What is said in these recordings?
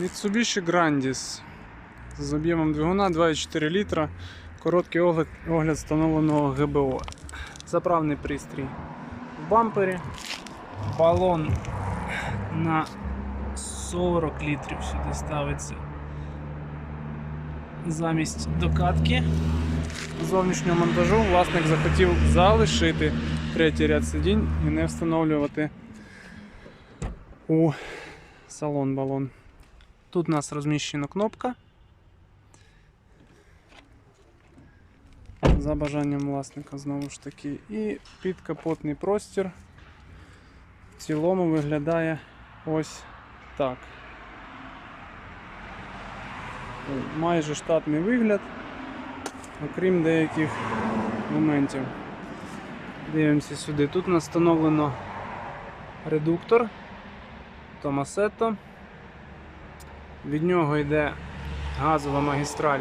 Mitsubishi Grandis з об'ємом двигуна 2,4 літра. Короткий огляд, огляд встановленого ГБО. Заправний пристрій в бампері. Балон на 40 літрів сюди ставиться. Замість докатки зовнішнього монтажу власник захотів залишити третій ряд сидінь і не встановлювати у салон балон. Тут у нас розміщена кнопка. За бажанням власника знову ж таки. І підкапотний простір в цілому виглядає ось так. Майже штатний вигляд, окрім деяких моментів. Дивимося сюди. Тут у нас встановлено редуктор Томасетто. Від нього йде газова магістраль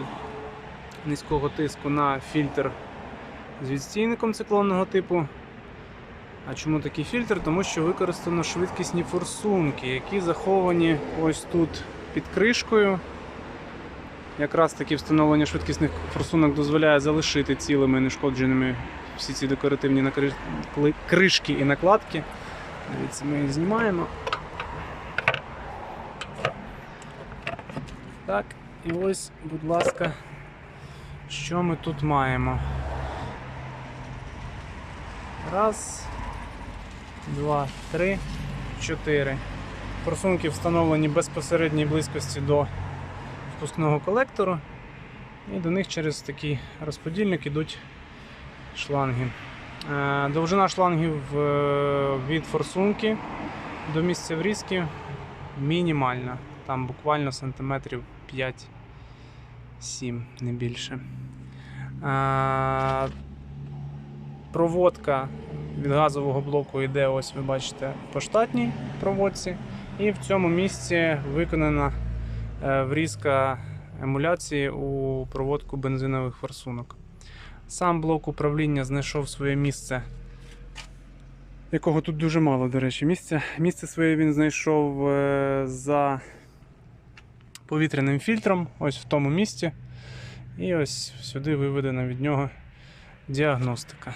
низького тиску на фільтр з відстійником циклонного типу. А чому такий фільтр? Тому що використано швидкісні форсунки, які заховані ось тут під кришкою. Якраз таки встановлення швидкісних форсунок дозволяє залишити цілими нешкодженими всі ці декоративні накри- кришки і накладки. Дивіться, ми їх знімаємо. Так, і ось, будь ласка, що ми тут маємо? Раз, два, три, чотири. Форсунки встановлені в безпосередній близькості до впускного колектору. І до них через такий розподільник йдуть шланги. Е, Довжина шлангів е, від форсунки до місця врізки мінімальна. Там буквально сантиметрів 5-7, не більше. Е, Проводка від газового блоку йде, ось ви бачите, по штатній проводці. І в цьому місці виконана е, врізка емуляції у проводку бензинових форсунок. Сам блок управління знайшов своє місце, якого тут дуже мало, до речі, місця. Місце своє він знайшов е, за повітряним фільтром, ось в тому місці. І ось сюди виведена від нього діагностика.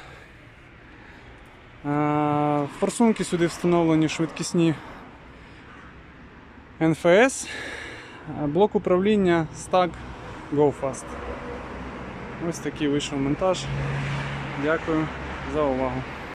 Форсунки сюди встановлені швидкісні НФС. Блок управління Stag GoFast. Ось такий вийшов монтаж. Дякую за увагу.